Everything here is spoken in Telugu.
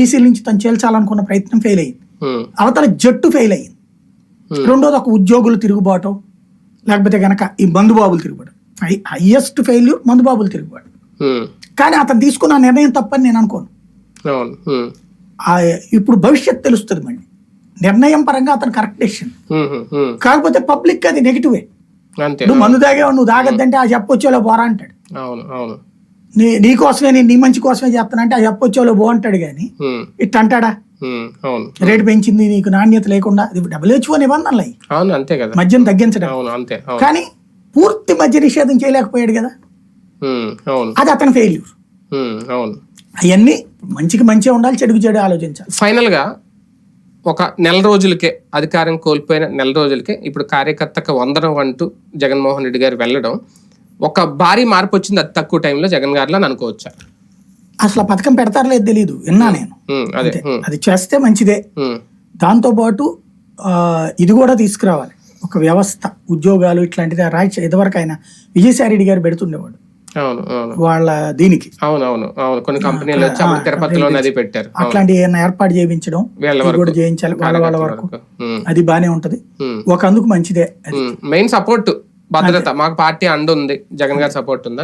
బీసీల నుంచి తను చేల్చాలనుకున్న ప్రయత్నం ఫెయిల్ అయ్యింది ఉమ్, అవతల జట్టు ఫెయిల్ అయ్యింది Hmm. రెండోది ఒక ఉద్యోగులు తిరుగుబాటు లేకపోతే గనక ఈ మందుబాబులు తిరుగుబాటు. హైయెస్ట్ ఫెయిల్యూర్ మందుబాబులు తిరుగుబాటు. ఉమ్, కానీ అతను తీసుకున్న నిర్ణయం తప్పని నేను అనుకోను. ఇప్పుడు భవిష్యత్ తెలుస్తుంది మళ్ళీ. నిర్ణయం పరంగా అతను కరెక్ట్ డెసిషన్ కాకపోతే పబ్లిక్ అది నెగిటివే నువ్వు మందు తాగేవా నువ్వు తాగద్దంటే ఆ చెప్పొచ్చేలో పోరా అంటాడు. నీ నీ కోసమే నేను నీ మంచి కోసమే చేస్తానంటే ఆ చెప్పొచ్చేలో బో అంటాడు కానీ. ఇట్ అంటాడా? రేటు పెంచింది నీకు నాణ్యత లేకుండా అది డబ్ల్యూహెచ్ఓ నిబంధనలు అవును అంతే కదా. మద్యం తగ్గించడం. అవును అంతే కానీ పూర్తి మద్య నిషేధం చేయలేకపోయాడు కదా. అది అతని ఫెయిల్యూర్ అవును. అవన్నీ మంచికి మంచిగా ఉండాలి చెడుకు చెడు ఆలోచించాలి. ఫైనల్గా ఒక నెల రోజులకే అధికారం కోల్పోయిన నెల రోజులకే ఇప్పుడు కార్యకర్తకు వందనం అంటూ జగన్మోహన్ రెడ్డి గారు వెళ్ళడం ఒక భారీ మార్పు వచ్చింది అతి తక్కువ టైంలో జగన్ గారిలో అని అనుకోవచ్చా? అసలు పథకం పెడతారో లేదు తెలియదు విన్నా నేను. ఉమ్, అదే. ఉమ్, అది చేస్తే మంచిదే. ఉమ్, దాంతోపాటు ఆ, ఇది కూడా తీసుకురావాలి. ఒక వ్యవస్థ ఉద్యోగాలు ఇట్లాంటిది రాజ్య ఇదివరకు ఆయన విజయసాయి రెడ్డి గారు పెడుతుండేవాడు. అవును అవును. వాళ్ళ దీనికి. అవును అవును అవును. కొన్ని కంపెనీలు తిరుపతిలో అది పెట్టారు. అట్లాంటి ఏమైనా ఏర్పాటు చేయించడం వీళ్ళ ఇది వరకు కూడా చేయించాలి వాళ్ళ వాళ్ళ వరకు. అది బానే ఉంటది. ఒక అందుకు మంచిదే అది. మెయిన్ సపోర్ట్ భద్రత మాకు పార్టీ అండు ఉంది జగన్ గారి సపోర్ట్ ఉందా?